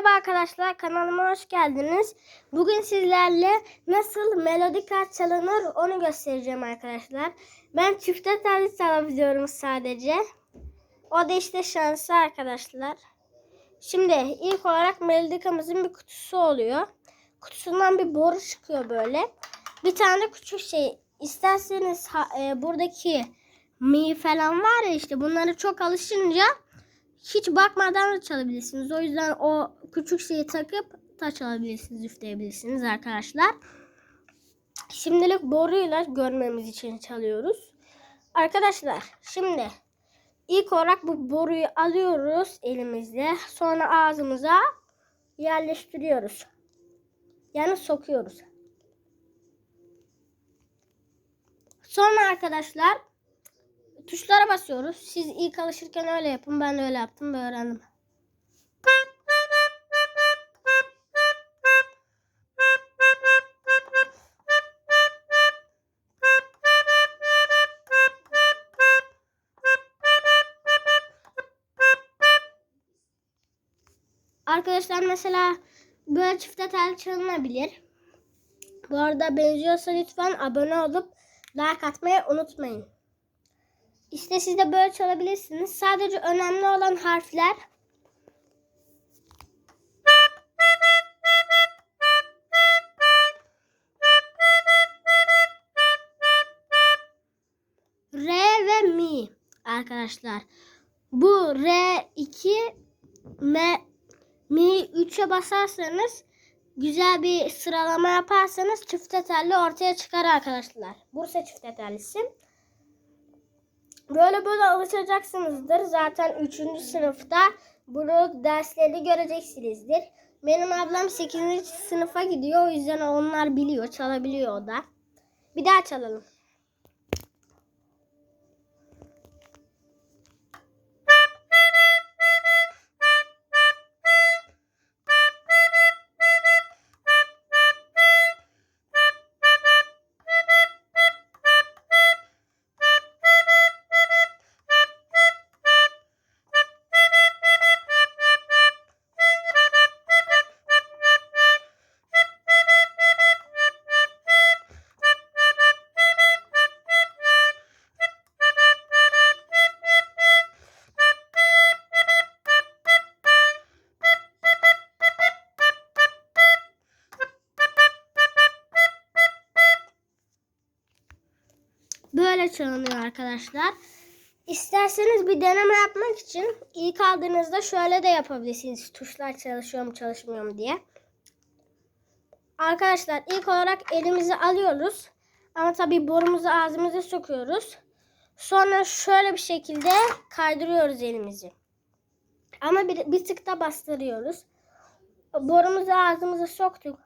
Merhaba arkadaşlar kanalıma hoş geldiniz. Bugün sizlerle nasıl melodi kart çalınır onu göstereceğim arkadaşlar. Ben çifte telli çalabiliyorum sadece. O da işte şansı arkadaşlar. Şimdi ilk olarak melodikamızın bir kutusu oluyor. Kutusundan bir boru çıkıyor böyle. Bir tane küçük şey isterseniz ha- e, buradaki mi falan var ya işte bunları çok alışınca hiç bakmadan da çalabilirsiniz. O yüzden o küçük şeyi takıp da çalabilirsiniz, üfleyebilirsiniz arkadaşlar. Şimdilik boruyla görmemiz için çalıyoruz. Arkadaşlar şimdi ilk olarak bu boruyu alıyoruz elimizle. Sonra ağzımıza yerleştiriyoruz. Yani sokuyoruz. Sonra arkadaşlar tuşlara basıyoruz. Siz ilk alışırken öyle yapın. Ben de öyle yaptım ve öğrendim. Arkadaşlar mesela böyle çifte tel çalınabilir. Bu arada benziyorsa lütfen abone olup like atmayı unutmayın. İşte siz de böyle çalabilirsiniz. Sadece önemli olan harfler R ve Mi arkadaşlar. Bu R2 M Mi 3'e basarsanız güzel bir sıralama yaparsanız çifte telli ortaya çıkar arkadaşlar. Bursa çifte tellisi. Böyle böyle alışacaksınızdır. Zaten 3. sınıfta bunu dersleri göreceksinizdir. Benim ablam 8. sınıfa gidiyor. O yüzden onlar biliyor. Çalabiliyor o da. Bir daha çalalım. Böyle çalınıyor arkadaşlar. İsterseniz bir deneme yapmak için ilk aldığınızda şöyle de yapabilirsiniz. Tuşlar çalışıyor mu çalışmıyor mu diye. Arkadaşlar ilk olarak elimizi alıyoruz. Ama tabii borumuzu ağzımıza sokuyoruz. Sonra şöyle bir şekilde kaydırıyoruz elimizi. Ama bir, bir tık da bastırıyoruz. Borumuzu ağzımıza soktuk.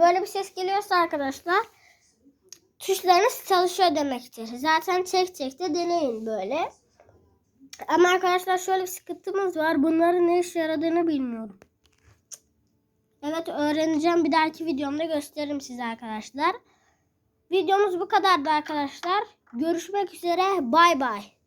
Böyle bir ses geliyorsa arkadaşlar tuşlarınız çalışıyor demektir. Zaten çek çek de deneyin böyle. Ama arkadaşlar şöyle bir sıkıntımız var. Bunların ne işe yaradığını bilmiyorum. Evet öğreneceğim. Bir dahaki videomda gösteririm size arkadaşlar. Videomuz bu kadardı arkadaşlar. Görüşmek üzere. Bay bay.